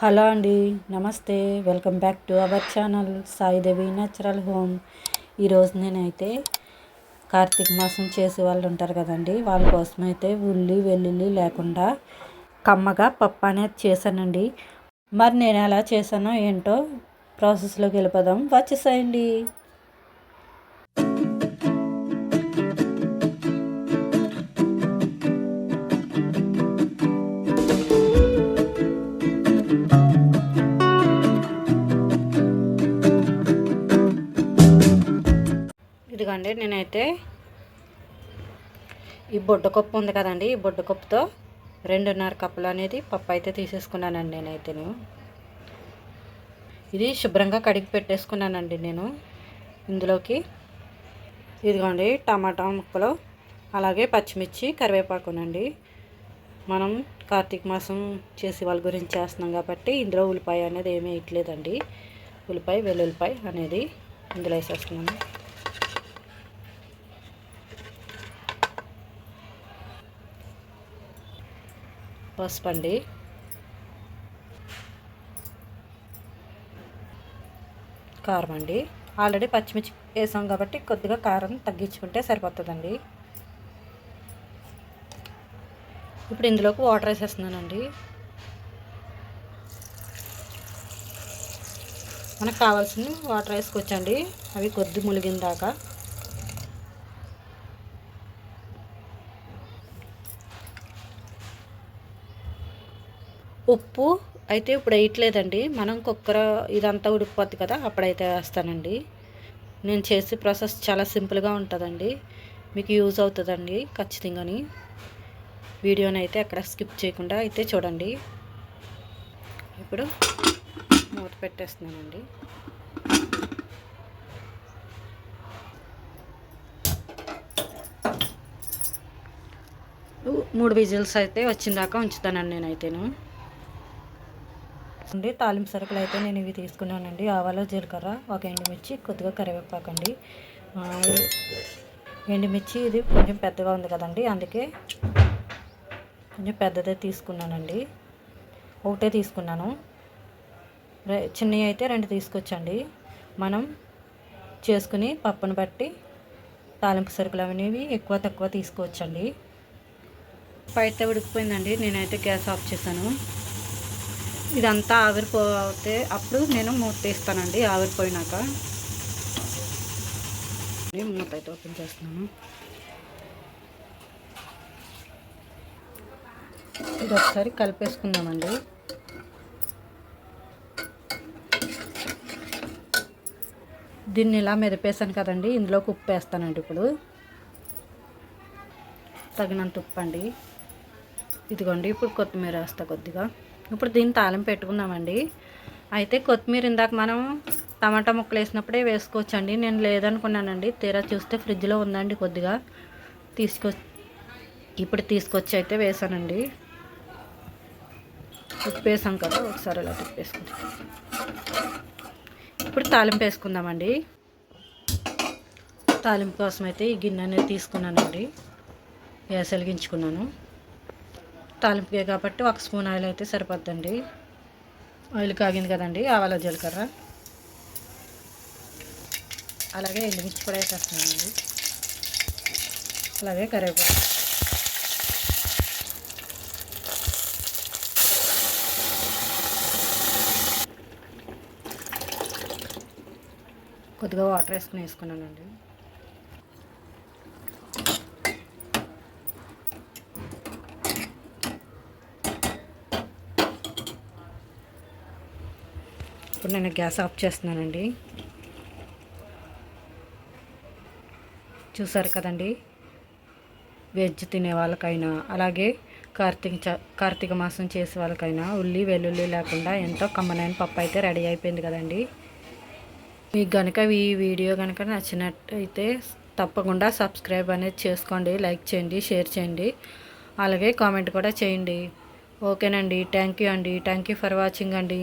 Hello అండి నమస్తే. Welcome back to our channel Saidevi natural home. ఈరోజు నేనైతే కార్తీక మాసం చేసే వాళ్ళు ఉంటారు కదండి. వాళ్ళ కోసం అయితే ఉల్లి వెల్లుల్లి లేకుండా కమ్మగా పప్పు అనేది చేశానండి. మరి నేను ఎలా చేశానో ఏంటో ప్రాసెస్లోకి వెళ్ళిపోదాం. వచ్చేసాయండి. ఇదిగోండి నేనైతే ఈ బొడ్డకప్పు ఉంది కదండి ఈ బొడ్డకప్పుతో రెండున్నర కప్పులు అనేది పప్పు అయితే తీసేసుకున్నానండి నేనైతే ఇది శుభ్రంగా కడిగి పెట్టేసుకున్నానండి నేను ఇందులోకి. ఇదిగోండి టమాటా ముక్కలు అలాగే పచ్చిమిర్చి కరివేపాకునండి. మనం కార్తీక మాసం చేసే వాళ్ళ గురించి చేస్తున్నాం కాబట్టి ఇందులో ఉల్లిపాయ అనేది ఏమీ వేయట్లేదండి. ఉల్లిపాయ వెల్లుల్లిపాయ అనేది ఇందులో వేసేస్తున్నాను. పసుపు అండి. కారం అండి. ఆల్రెడీ పచ్చిమిర్చి వేసాం కాబట్టి కొద్దిగా కారం తగ్గించుకుంటే సరిపోతుందండి. ఇప్పుడు ఇందులోకి వాటర్ వేసేస్తున్నానండి. మనకు కావాల్సిన వాటర్ వేసుకోవచ్చండి అవి కొద్ది ములిగిన దాకా. ఉప్పు అయితే ఇప్పుడు వేయట్లేదండి. మనం కుక్కర ఇదంతా ఉడికిపోద్ది కదా అప్పుడైతే వేస్తానండి. నేను చేసే ప్రాసెస్ చాలా సింపుల్గా ఉంటుందండి. మీకు యూజ్ అవుతుందండి ఖచ్చితంగాని. వీడియోని అయితే ఎక్కడ స్కిప్ చేయకుండా అయితే చూడండి. ఇప్పుడు మూత పెట్టేస్తున్నానండి. మూడు విజిల్స్ అయితే వచ్చిందాకా ఉంచుతానండి నేనైతేను. అండి. తాలింపు సరుకులు అయితే నేను ఇవి తీసుకున్నానండి. ఆవాలు జీలకర్ర ఒక ఎండుమిర్చి కొద్దిగా కరివేపాకండి ఎండుమిర్చి ఇది కొంచెం పెద్దగా ఉంది కదండి. అందుకే కొంచెం పెద్దదే తీసుకున్నానండి. ఒకటే తీసుకున్నాను. చిన్నవి అయితే రెండు తీసుకొచ్చండి. మనం చేసుకుని పప్పును బట్టి తాలింపు సరుకులు అనేవి ఎక్కువ తక్కువ తీసుకోవచ్చండి. పైతే ఉడికిపోయిందండి. నేనైతే గ్యాస్ ఆఫ్ చేశాను. ఇదంతా ఆవిరిపోతే అప్పుడు నేను మూత తీస్తానండి ఆవిరిపోయినాక. మూత అయితే ఓపెన్ చేస్తున్నాను. ఇది ఒకసారి కలిపేసుకుందామండి. దీన్ని ఇలా మెదిపేసాను కదండి ఇందులోకి ఉప్పు వేస్తానండి ఇప్పుడు. తగినంత ఉప్పు అండి. ఇదిగోండి ఇప్పుడు కొత్తిమీర వేస్తా కొద్దిగా. ఇప్పుడు దీన్ని తాళం పెట్టుకుందామండి. అయితే కొత్తిమీర ఇందాక మనం టమాటా ముక్కలు వేసినప్పుడే వేసుకోవచ్చండి. నేను లేదనుకున్నానండి. తీరా చూస్తే ఫ్రిడ్జ్లో ఉందండి కొద్దిగా. తీసుకొ ఇప్పుడు తీసుకొచ్చి అయితే వేసానండి. ఉప్పేసాం కదా ఒకసారి అలా తిప్పేసుకుంటాం ఇప్పుడు తాలింపు వేసుకుందామండి. తాలింపు కోసం అయితే ఈ గిన్నె అనేది తీసుకున్నానండి. గ్యాస్ వెలిగించుకున్నాను. తాలింపుకే కాబట్టి ఒక స్పూన్ ఆయిల్ అయితే సరిపోద్దండి. ఆయిల్ కాగింది కదండి ఆవాల జీలకర్ర. అలాగే ఎండుమిర్చి కూడా వేసేస్తున్నానండి. అలాగే కరివేపాకు. కొద్దిగా వాటర్ వేసుకుని వేసుకున్నానండి. ఇప్పుడు నేను గ్యాస్ ఆఫ్ చేస్తున్నానండి. చూసారు కదండి? వెజ్ తినే వాళ్ళకైనా అలాగే కార్తీక కార్తీక మాసం చేసే వాళ్ళకైనా ఉల్లి వెల్లుల్లి లేకుండా ఎంతో కమ్మనైన పప్పు అయితే రెడీ అయిపోయింది కదండి. మీకు కనుక ఈ వీడియో కనుక నచ్చినట్టయితే తప్పకుండా సబ్స్క్రైబ్ అనేది చేసుకోండి లైక్ చేయండి షేర్ చేయండి అలాగే కామెంట్ కూడా చేయండి. ఓకేనండి థ్యాంక్ యూ అండి థ్యాంక్ యూ ఫర్ వాచింగ్ అండి.